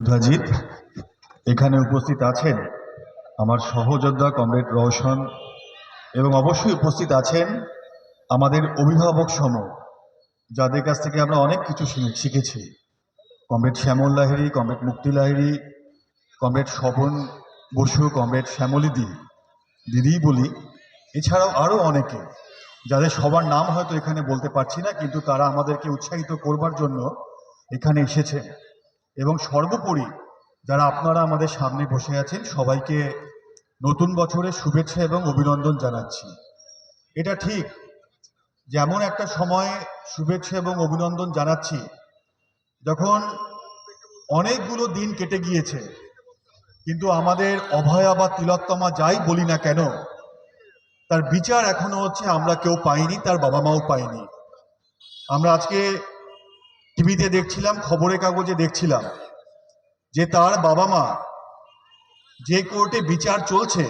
যোদ্ধাজিৎ এখানে উপস্থিত আছেন আমার সহযোদ্ধা কমরেড রওশন এবং অবশ্যই উপস্থিত আছেন আমাদের অভিভাবক সম, যাদের কাছ থেকে আমরা অনেক কিছু শিখেছি। Comrade Shyamal Lahiri, comrade Mukti Lahiri, comrade Swapan Basu, comrade শ্যামলিদি, দিদি বলি, এছাড়াও আরও অনেকে, যাদের সবার নাম হয়তো এখানে বলতে পারছি না, কিন্তু তারা আমাদেরকে উৎসাহিত করবার জন্য এখানে এসেছেন। এবং সর্বোপরি যারা আপনারা আমাদের সামনে বসে আছেন, সবাইকে নতুন বছরের শুভেচ্ছা এবং অভিনন্দন জানাচ্ছি। এটা ঠিক, যেমন একটা সময়ে শুভেচ্ছা এবং অভিনন্দন জানাচ্ছি, যখন অনেকগুলো দিন কেটে গিয়েছে, কিন্তু আমাদের অভয়া বা তিলোত্তমা যাই বলি না কেন, তার বিচার এখনও হচ্ছে আমরা কেউ পাইনি, তার বাবা মাও পাইনি। আমরা আজকে টিভিতে দেখছিলাম, খবরের কাগজে দেখছিলাম যে তার বাবা মা যে কোর্টে বিচার চলছে,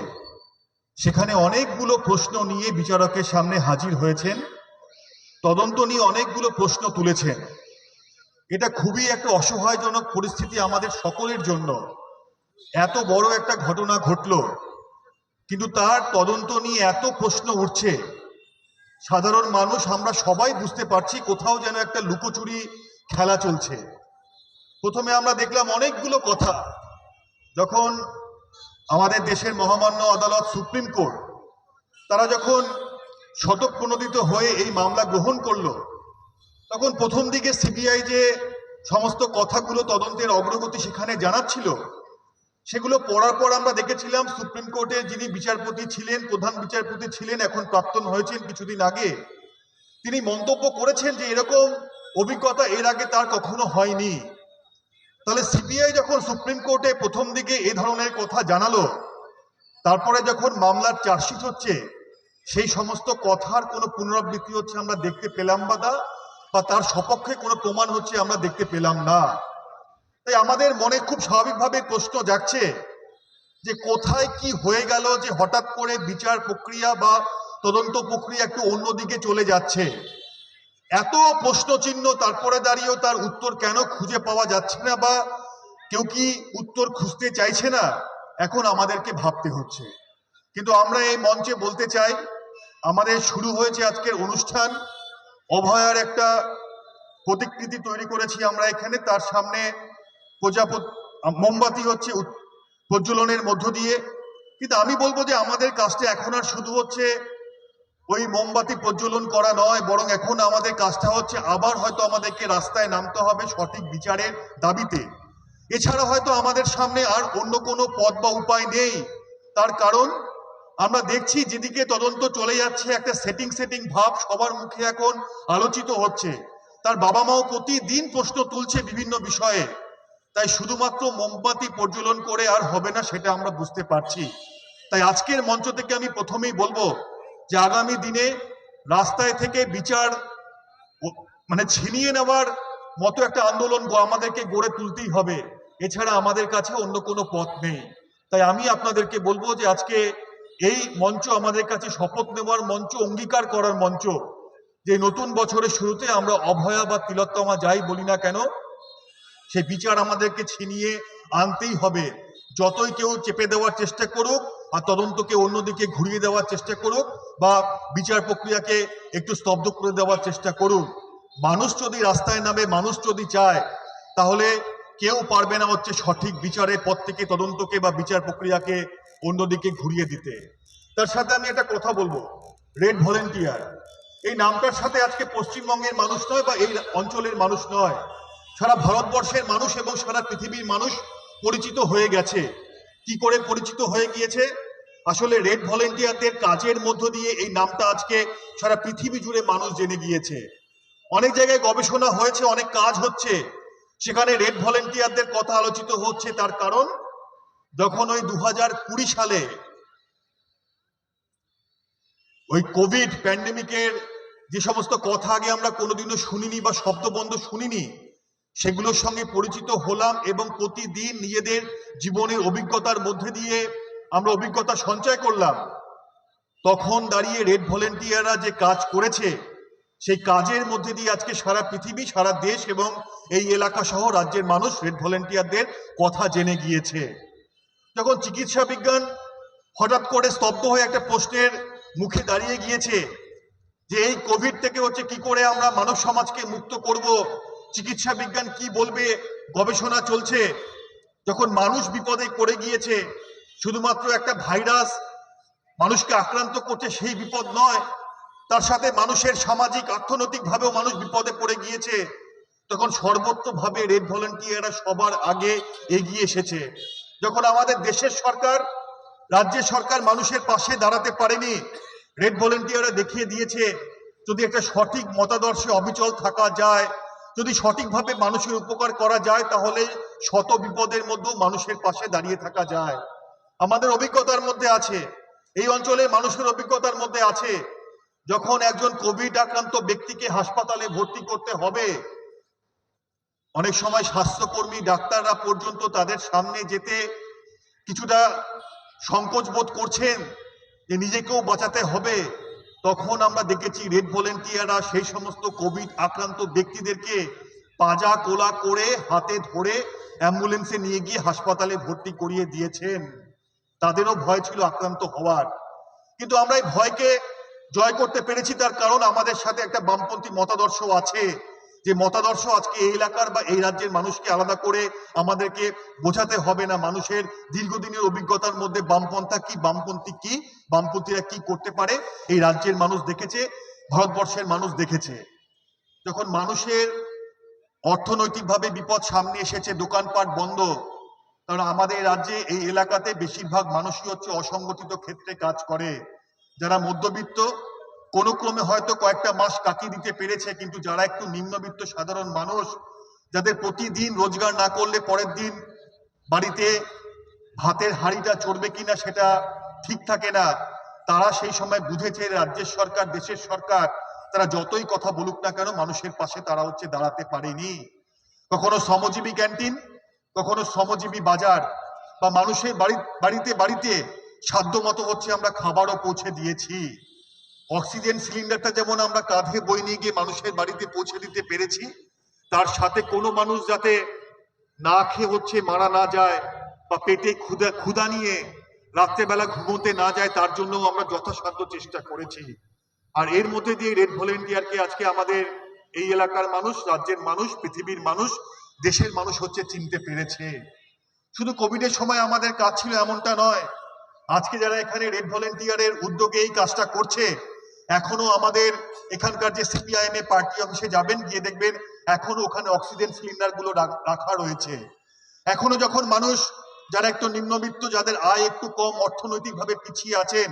সেখানে অনেকগুলো প্রশ্ন নিয়ে বিচারকের সামনে হাজির হয়েছেন, তদন্ত নিয়ে অনেকগুলো প্রশ্ন তুলেছেন। এটা খুবই একটা অসহায়জনক পরিস্থিতি আমাদের সকলের জন্য। এত বড় একটা ঘটনা ঘটল, কিন্তু তার তদন্ত নিয়ে এত প্রশ্ন উঠছে, সাধারণ মানুষ, আমরা সবাই বুঝতে পারছি কোথাও যেন একটা লুকোচুরি খেলা চলছে। প্রথমে আমরা দেখলাম অনেকগুলো কথা। যখন আমাদের দেশের মহামান্য আদালত সুপ্রিম কোর্ট, তারা যখন শতপ্রণোদিত হয়ে এই মামলা গ্রহণ করল, তখন প্রথম দিকে সিবিআই যে সমস্ত কথাগুলো তদন্তের অগ্রগতি সেখানে জানাচ্ছিল, সেগুলো পড়ার পর আমরা দেখেছিলাম সুপ্রিম কোর্টে যিনি বিচারপতি ছিলেন, প্রধান বিচারপতি ছিলেন, এখন প্রাক্তন হয়েছেন কিছুদিন আগে, তিনি মন্তব্য করেছেন যে এরকম অভিজ্ঞতা এর আগে তার কখনো হয়নি। তাহলে সিবিআই যখন সুপ্রিম কোর্টে প্রথম দিকে এ ধরনের কথা জানালো, তারপরে যখন মামলার চার্জশিট হচ্ছে, সেই সমস্ত কথার কোনো পুনরাবৃত্তি হচ্ছে আমরা দেখতে পেলাম বা তা, বা তার সপক্ষে কোনো প্রমাণ হচ্ছে আমরা দেখতে পেলাম না। তাই আমাদের মনে খুব স্বাভাবিকভাবে প্রশ্ন যাচ্ছে যে কোথায় কি হয়ে গেল যে হঠাৎ করে বিচার প্রক্রিয়া বা তদন্ত প্রক্রিয়া একটু অন্যদিকে চলে যাচ্ছে। এত প্রশ্নচিহ্ন, তারপরে দাঁড়িয়েও তার উত্তর কেন খুঁজে পাওয়া যাচ্ছে না বা কেউ কি উত্তর খুঁজতে চাইছে না, এখন আমাদেরকে ভাবতে হচ্ছে। কিন্তু আমরা এই মঞ্চে বলতে চাই, আমাদের শুরু হয়েছে আজকের অনুষ্ঠান। অভয়ার একটা প্রতিকৃতি তৈরি করেছি আমরা এখানে, তার সামনে প্রজাপত মোমবাতি হচ্ছে প্রজ্বলনের মধ্য দিয়ে। কিন্তু আমি বলব যে আমাদের কাজটা এখন আর শুধু হচ্ছে ওই মোমবাতি প্রজ্বলন করা নয়, বরং এখন আমাদের কাজটা হচ্ছে আবার হয়তো আমাদেরকে রাস্তায় নামতে হবে সঠিক বিচারের দাবিতে। এছাড়া হয়তো আমাদের সামনে আর অন্য কোনো পথ বা উপায় নেই। তার কারণ, আমরা দেখছি যেদিকে তদন্ত চলে যাচ্ছে, একটা সেটিং সেটিং ভাব সবার মুখে এখন আলোচিত হচ্ছে। তার বাবা মাও প্রতিদিন প্রশ্ন তুলছে বিভিন্ন বিষয়ে। তাই শুধুমাত্র মোমবাতি প্রজ্বলন করে আর হবে না, সেটা আমরা বুঝতে পারছি। তাই আজকের মঞ্চ থেকে আমি প্রথমেই বলব যে আগামী দিনে রাস্তায় থেকে বিচার মানে ছিনিয়ে নেওয়ার মতো একটা আন্দোলন আমাদেরকে গড়ে তুলতেই হবে। এছাড়া আমাদের কাছে অন্য কোনো পথ নেই। তাই আমি আপনাদেরকে বলব যে আজকে এই মঞ্চ আমাদের কাছে শপথ নেওয়ার মঞ্চ, অঙ্গীকার করার মঞ্চ, যে নতুন বছরের শুরুতে আমরা অভয়া বা তিলোত্তমা যাই বলি না কেন, সেই বিচার আমাদেরকে ছিনিয়ে আনতেই হবে। যতই কেউ চেপে দেওয়ার চেষ্টা করুক আর তদন্তকে অন্যদিকে ঘুরিয়ে দেওয়ার চেষ্টা করুক বা বিচার প্রক্রিয়াকে একটু স্তব্ধ করে দেওয়ার চেষ্টা করুক। মানুষ যদি রাস্তায় নামে, মানুষ যদি চায়, তাহলে কেউ পারবে না হচ্ছে সঠিক বিচারের পথ থেকে তদন্তকে বা বিচার প্রক্রিয়াকে অন্যদিকে ঘুরিয়ে দিতে। তার সাথে আমি একটা কথা বলব, রেড ভলেন্টিয়ার। এই নামটার সাথে আজকে পশ্চিমবঙ্গের মানুষ নয় বা এই অঞ্চলের মানুষ নয়, সারা ভারতবর্ষের মানুষ এবং সারা পৃথিবীর মানুষ পরিচিত হয়ে গেছে। কি করে পরিচিত হয়ে গিয়েছে? আসলে রেড ভলেন্টিয়ারদের কাজের মধ্য দিয়ে এই নামটা আজকে সারা পৃথিবী জুড়ে মানুষ জেনে গিয়েছে। অনেক জায়গায় গবেষণা হয়েছে, অনেক কাজ হচ্ছে। সেখানে রেড ভলেন্টিয়ারদের কথা আলোচিত হচ্ছে তার কারণ, যখন ওই দু কুড়ি সালে ওই কোভিড প্যান্ডেমিকের যে সমস্ত কথা আগে আমরা কোনোদিনও শুনিনি বা শব্দবন্ধ শুনিনি সেগুলোর সঙ্গে পরিচিত হলাম এবং প্রতিদিন নিজেদের জীবনের অভিজ্ঞতার মধ্যে দিয়ে আমরা অভিজ্ঞতা সঞ্চয় করলাম। তখন দাঁড়িয়ে রেড ভলেন্টিয়াররা যে কাজ করেছে, সেই কাজের মধ্যে দিয়ে আজকে সারা পৃথিবী, সারা দেশ এবং এই এলাকা সহ রাজ্যের মানুষ রেড ভলেন্টিয়ারদের কথা জেনে গিয়েছে। যখন চিকিৎসা বিজ্ঞান হঠাৎ করে স্তব্ধ হয়ে একটা প্রশ্নের মুখে দাঁড়িয়ে গিয়েছে যে, এই কোভিড থেকে হচ্ছে কি করে আমরা মানব সমাজকে মুক্ত করব? চিকিৎসা বিজ্ঞান কি বলবে? গবেষণা চলছে। যখন মানুষ বিপদে পড়ে গিয়েছে, শুধুমাত্র একটা ভাইরাস মানুষকে আক্রান্ত করছে সেই বিপদ নয়, তার সাথে মানুষের সামাজিক, অর্থনৈতিকভাবেও মানুষ বিপদে পড়ে গিয়েছে। তখন সর্বত্রভাবে রেড ভলেন্টিয়াররা সবার আগে এগিয়ে এসেছে। যখন আমাদের দেশের সরকার, রাজ্যের সরকার মানুষের পাশে দাঁড়াতে পারেনি, রেড ভলেন্টিয়াররা দেখিয়ে দিয়েছে, যদি একটা সঠিক মতাদর্শে অবিচল থাকা যায় যদি সঠিকভাবে মানুষের উপকার করা যায়, তাহলে শত বিপদের মধ্যেও মানুষের পাশে দাঁড়িয়ে থাকা যায়। আমাদের অভিজ্ঞতার মধ্যে আছে, এই অঞ্চলে মানুষের অভিজ্ঞতার মধ্যে আছে, যখন একজন কোভিড আক্রান্ত ব্যক্তিকে হাসপাতালে ভর্তি করতে হবে, অনেক সময় স্বাস্থ্যকর্মী, ডাক্তাররা পর্যন্ত তাদের সামনে যেতে কিছুটা সংকোচ বোধ করছেন যে নিজেকেও বাঁচাতে হবে। তখন আমরা দেখেছি রেড ভলেন্টিয়াররা সেই সমস্ত কোভিড আক্রান্ত ব্যক্তিদেরকে পাজা কোলা করে হাতে ধরে অ্যাম্বুলেন্সে নিয়ে গিয়ে হাসপাতালে ভর্তি করিয়ে দিয়েছেন। তাদেরও ভয় ছিল আক্রান্ত হওয়ার। কিন্তু আমরা এই ভয়কে জয় করতে পেরেছি তার কারণ আমাদের সাথে একটা বামপন্থী মতাদর্শ আছে। যে মতাদর্শ আজকে এই এলাকার বা এই রাজ্যের মানুষকে আলাদা করে আমাদেরকে বোঝাতে হবে না। মানুষের দীর্ঘদিনের অভিজ্ঞতার মধ্যে বামপন্থা কি, বামপন্থী কি, বামপন্থীরা কি করতে পারে, এই রাজ্যের মানুষ দেখেছে, ভারতবর্ষের মানুষ দেখেছে। যখন মানুষের অর্থনৈতিকভাবে বিপদ সামনে এসেছে, দোকানপাট বন্ধ কারণ আমাদের রাজ্যে এই এলাকাতে বেশিরভাগ মানুষই হচ্ছে অসংগঠিত ক্ষেত্রে কাজ করে। যারা মধ্যবিত্ত কোনো ক্রমে হয়তো কয়েকটা মাস কাটিয়ে দিতে পেরেছে, কিন্তু যারা একটু নিম্নবিত্ত সাধারণ মানুষ, যাদের প্রতিদিন রোজগার না করলে পরের দিন বাড়িতে ভাতের হাঁড়িটা চড়বে কিনা সেটা ঠিক থাকে না। তারা সেই সময় বুঝেছে, রাজ্যের সরকার, দেশের সরকার, তারা যতই কথা বলুক না কেন মানুষের পাশে তারা হচ্ছে দাঁড়াতে পারেনি। কখনো শ্রমজীবী ক্যান্টিন, কখনো শ্রমজীবী বাজার, বা মানুষের বাড়ি, বাড়িতে বাড়িতে সাধ্য মতো হচ্ছে আমরা খাবারও পৌঁছে দিয়েছি। অক্সিজেন সিলিন্ডারটা যেমন আমরা কাঁধে বই নিয়ে গিয়ে মানুষের বাড়িতে পৌঁছে দিতে পেরেছি, তার সাথে কোনো মানুষ যাতে না খেয়ে হচ্ছে, মারা না যায় বা পেটে ক্ষুদা ক্ষুদা নিয়ে রাত্রেবেলা ঘুমোতে না যায়, তার জন্য আমরা যথাসাধ্য চেষ্টা করেছি। আর এর মধ্যে দিয়ে রেড ভলেন্টিয়ারকে আজকে আমাদের এই এলাকার মানুষ, রাজ্যের মানুষ, পৃথিবীর মানুষ, দেশের মানুষ হচ্ছে চিনতে পেরেছে। শুধু কোভিডের সময় আমাদের কাজ ছিল এমনটা নয়, আজকে যারা এখানে রেড ভলেন্টিয়ারের উদ্যোগে এই কাজটা করছে এখনও আমাদের এখানকার যে সিপিআইএম এ পার্টি অফিসে যাবেন, গিয়ে দেখবেন এখনও ওখানে অক্সিজেন সিলিন্ডারগুলো রাখা রয়েছে। এখনও যখন মানুষ, যারা একটু নিম্নবিত্ত, যাদের আয় একটু কম, অর্থনৈতিকভাবে পিছিয়ে আছেন,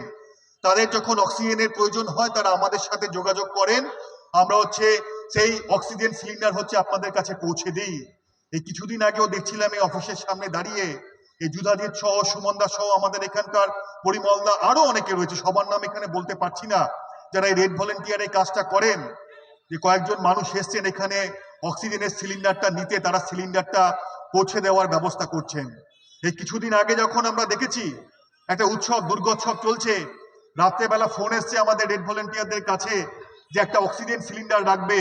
তাদের যখন অক্সিজেনের প্রয়োজন হয়, তারা আমাদের সাথে যোগাযোগ করেন। আমরা হচ্ছে সেই অক্সিজেন সিলিন্ডার হচ্ছে আপনাদের কাছে পৌঁছে দিই। এই কিছুদিন আগেও দেখছিলাম এই অফিসের সামনে দাঁড়িয়ে, এই যুধাজিৎ সহ, সুমনদা সহ আমাদের এখানকার পরিমলদা, আরও অনেকে রয়েছে, সবার নাম এখানে বলতে পারছি না। যারা এই রেড ভলেন্টিয়ার এই কাজটা করেন, যে কয়েকজন মানুষ এসছেন এখানে, অক্সিজেনের সিলিন্ডারটা নিতে তারা সিলিন্ডারটা পৌঁছে দেওয়ার ব্যবস্থা করছেন। এই কিছুদিন আগে যখন আমরা দেখেছি, একটা উৎসব, দুর্গোৎসব চলছে, রাত্রেবেলা ফোন এসছে আমাদের রেড ভলেন্টিয়ারদের কাছে যে একটা অক্সিজেন সিলিন্ডার রাখবে।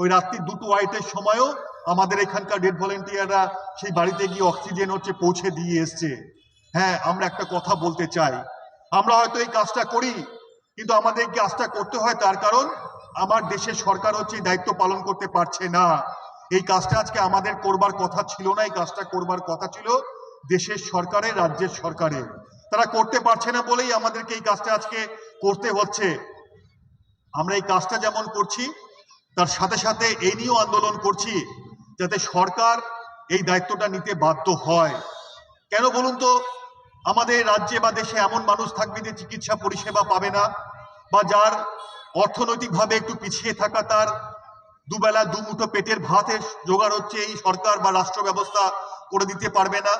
ওই রাত্রি দুটো আড়াইটের সময়ও আমাদের এখানকার রেড ভলেন্টিয়াররা সেই বাড়িতে গিয়ে অক্সিজেন হচ্ছে পৌঁছে দিয়ে এসছে। হ্যাঁ আমরা একটা কথা বলতে চাই। আমরা হয়তো এই কাজটা করি কিন্তু আমাদের কাজটা করতে হয় তার কারণ আমার দেশের সরকার হচ্ছে দায়িত্ব পালন করতে পারছে না। এই কাজটা আজকে আমাদের করবার কথা ছিল না, এই কাজটা করবার কথা ছিল দেশের সরকারে রাজ্যের সরকারে তারা করতে পারছে না বলেই আমাদেরকে এই কাজটা আজকে করতে হচ্ছে। আমরা এই কাজটা যেমন করছি, তার সাথে সাথে এই নিয়েও আন্দোলন করছি যাতে সরকার এই দায়িত্বটা নিতে বাধ্য হয়। কেন বলুন তো? আমাদের রাজ্যে বা দেশে এমন মানুষ থাকবে যে চিকিৎসা পরিষেবা পাবে না বা যার অর্থনৈতিকভাবে একটু পিছিয়ে থাকা তার দুবেলা দুমুঠো পেটের ভাতের জোগাড় হচ্ছে এই সরকার বা রাষ্ট্র ব্যবস্থা করে দিতে পারবে না।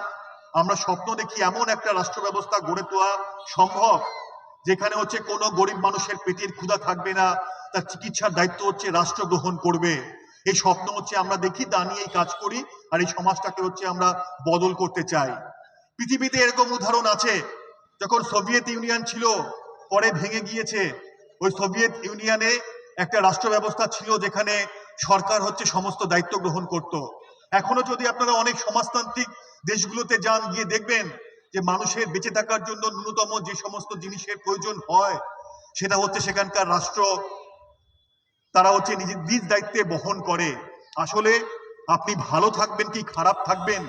আমরা স্বপ্ন দেখি এমন একটা রাষ্ট্র ব্যবস্থা গড়ে তোলা সম্ভব, যেখানে হচ্ছে কোনো গরিব মানুষের পেটের ক্ষুধা থাকবে না, তার চিকিৎসার দায়িত্ব হচ্ছে রাষ্ট্র গ্রহণ করবে। এই স্বপ্ন হচ্ছে আমরা দেখি, তা নিয়েই কাজ করি আর এই সমাজটাকে হচ্ছে আমরা বদল করতে চাই। পৃথিবীতে এরকম উদাহরণ আছে, যখন সোভিয়েত ইউনিয়ন ছিল পরে ভেঙে গিয়েছে। ওই সোভিয়েত ইউনিয়নে একটা রাষ্ট্র ব্যবস্থা ছিল যেখানে সরকার হচ্ছে সমস্ত দায়িত্ব গ্রহণ করত। এখনও যদি আপনারা অনেক সমাজতান্ত্রিক দেশগুলোতে যান, গিয়ে দেখবেন যে মানুষের বেঁচে থাকার জন্য ন্যূনতম যে সমস্ত জিনিসের প্রয়োজন হয়, সেটা হচ্ছে সেখানকার রাষ্ট্র। তারা হচ্ছে নিজের নিজ দায়িত্বে বহন করে। আসলে আপনি ভালো থাকবেন কি খারাপ থাকবেন?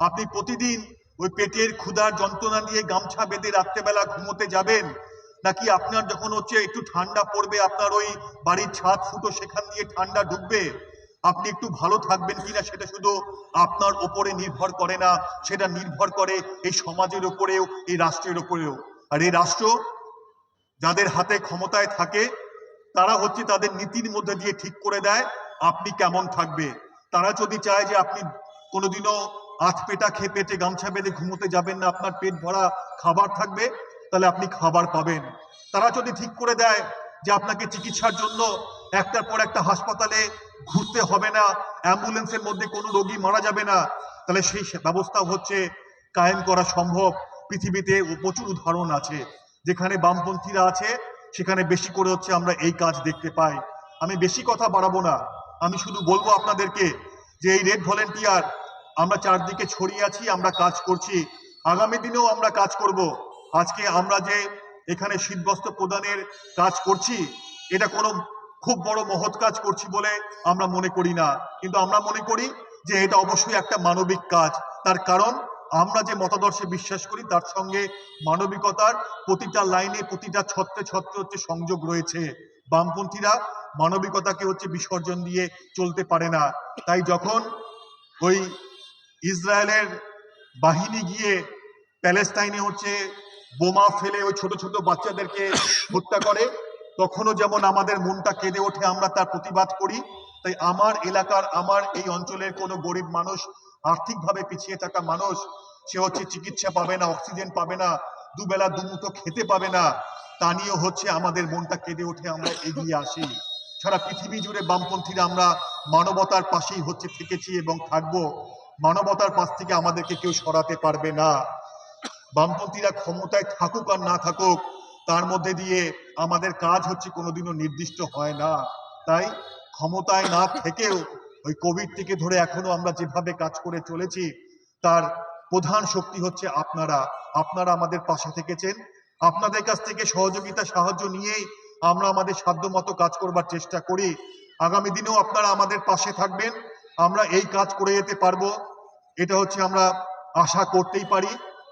আপনি প্রতিদিন ওই পেটের ক্ষুধার যন্ত্রণা নিয়ে গামছা বেঁধে রাত্রেবেলা ঘুমোতে যাবেন নাকি আপনার যখন হচ্ছে একটু ঠান্ডা পড়বে, আপনার ওই বাড়ির ছাদ ফুটো সেখান দিয়ে ঠান্ডা ঢুকবে, আপনি একটু ভালো থাকবেন কিনা সেটা শুধু আপনার ওপরে নির্ভর করে না, সেটা নির্ভর করে এই সমাজের ওপরেও, এই রাষ্ট্রের ওপরেও। আর এই রাষ্ট্র যাদের হাতে ক্ষমতায় থাকে, তারা হচ্ছে তাদের নীতির মধ্যে দিয়ে ঠিক করে দেয়, আপনি কেমন থাকবে। তারা যদি চায় যে আপনি কোনোদিনও আধ পেটা খেয়ে পেটে গামছা বেঁধে ঘুমোতে যাবেন না, আপনার পেট ভরা খাবার থাকবে তাহলে আপনি খাবার পাবেন। তারা যদি ঠিক করে দেয় যে আপনাকে চিকিৎসার জন্য একটার পর একটা হাসপাতালে ঘুরতে হবে না, অ্যাম্বুলেন্সের মধ্যে কোনো রোগী মারা যাবে না, তাহলে সেই ব্যবস্থা হচ্ছে কায়েম করা সম্ভব। পৃথিবীতে প্রচুর উদাহরণ আছে। যেখানে বামপন্থীরা আছে, সেখানে বেশি করে হচ্ছে আমরা এই কাজ দেখতে পাই। আমি বেশি কথা বাড়াবো না। আমি শুধু বলব আপনাদেরকে যে এই রেড ভলেন্টিয়ার, আমরা চারদিকে ছড়িয়ে আছি, আমরা কাজ করছি। আগামী দিনেও আমরা কাজ করব। আজকে আমরা যে এখানে শীতবস্ত্র প্রদানের কাজ করছি, এটা কোনো খুব বড় মহৎ কাজ করছি বলে আমরা মনে করি না। কিন্তু আমরা মনে করি যে এটা অবশ্যই একটা মানবিক কাজ। তার কারণ, আমরা যে মতাদর্শে বিশ্বাস করি, তার সঙ্গে মানবিকতার প্রতিটা লাইনে, প্রতিটা ছত্রে ছত্রে হচ্ছে সংযোগ রয়েছে। বামপন্থীরা মানবিকতাকে হচ্ছে বিসর্জন দিয়ে চলতে পারে না। তাই যখন ওই ইসরায়েলের বাহিনী গিয়ে প্যালেস্তাইনে হচ্ছে বোমা ফেলে ওই ছোট ছোট বাচ্চাদেরকে হত্যা করে, তখনও যেমন আমাদের মনটা কেঁদে ওঠে, আমরা তার প্রতিবাদ করি। তাই আমার এলাকার, আমার এই অঞ্চলের কোনো গরিব মানুষ, আর্থিকভাবে পিছিয়ে থাকা মানুষ, সে হচ্ছে চিকিৎসা পাবে না, অক্সিজেন পাবে না, দুবেলা দুমুঠো খেতে পাবে না। তা নিয়েও হচ্ছে আমাদের মনটা কেঁদে ওঠে, আমরা এগিয়ে আসি। সারা পৃথিবী জুড়ে বামপন্থীরা আমরা মানবতার পাশেই হচ্ছে থেকেছি এবং থাকব। মানবতার পাশ থেকে আমাদেরকে কেউ সরাতে পারবে না। বামপন্থীরা ক্ষমতায় থাকুক আর না থাকুক, তার মধ্যে দিয়ে আমাদের কাজ হচ্ছে কোনোদিনও নির্দিষ্ট হয় না। তাই ক্ষমতায় না থেকেও ওই কোভিড থেকে ধরে এখনও আমরা যেভাবে কাজ করে চলেছি, তার প্রধান শক্তি হচ্ছে আপনারা। আপনারা আমাদের পাশে থেকেছেন। আপনাদের কাছ থেকে সহযোগিতা, সাহায্য নিয়েই আমরা আমাদের সাধ্যমতো কাজ করবার চেষ্টা করি। আগামী দিনেও আপনারা আমাদের পাশে থাকবেন। আমরা এই কাজ করে যেতে পারব। এটা হচ্ছে আমরা আশা করতেই পারি।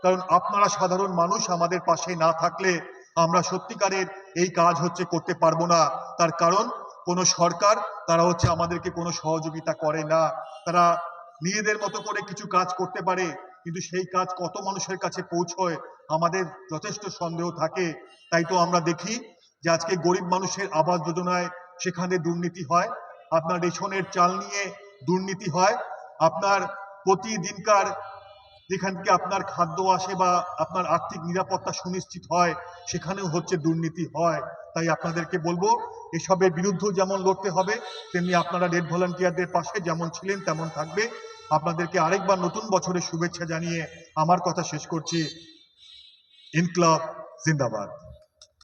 কারণ আপনারা সাধারণ মানুষ, আমাদের পাশে না থাকলে আমরা সত্যিকারের এই কাজ হচ্ছে করতে পারব না। তার কারণ, কোনো সরকার, তারা হচ্ছে আমাদেরকে কোনো সহযোগিতা করে না। তারা নিজেদের মতো করে কিছু কাজ করতে পারে, কিন্তু সেই কাজ কত মানুষের কাছে পৌঁছয়, আমাদের যথেষ্ট সন্দেহ থাকে। তাই তো আমরা দেখি যে আজকে গরিব মানুষের আবাস যোজনায় সেখানে দুর্নীতি হয়। আপনার রেশনের চাল নিয়ে দুর্নীতি হয়। আপনার প্রতিদিনকার যেখান থেকে আপনার খাদ্য আসে বা আপনার আর্থিক নিরাপত্তা সুনিশ্চিত হয়, সেখানেও হচ্ছে দুর্নীতি হয়। তাই আপনাদেরকে বলব, এসবের বিরুদ্ধেও যেমন লড়তে হবে, তেমনি আপনারা রেড ভলান্টিয়ারদের পাশে যেমন ছিলেন, তেমন থাকবে। আপনাদেরকে আরেকবার নতুন বছরের শুভেচ্ছা জানিয়ে আমার কথা শেষ করছি। ইনক্লাব জিন্দাবাদ।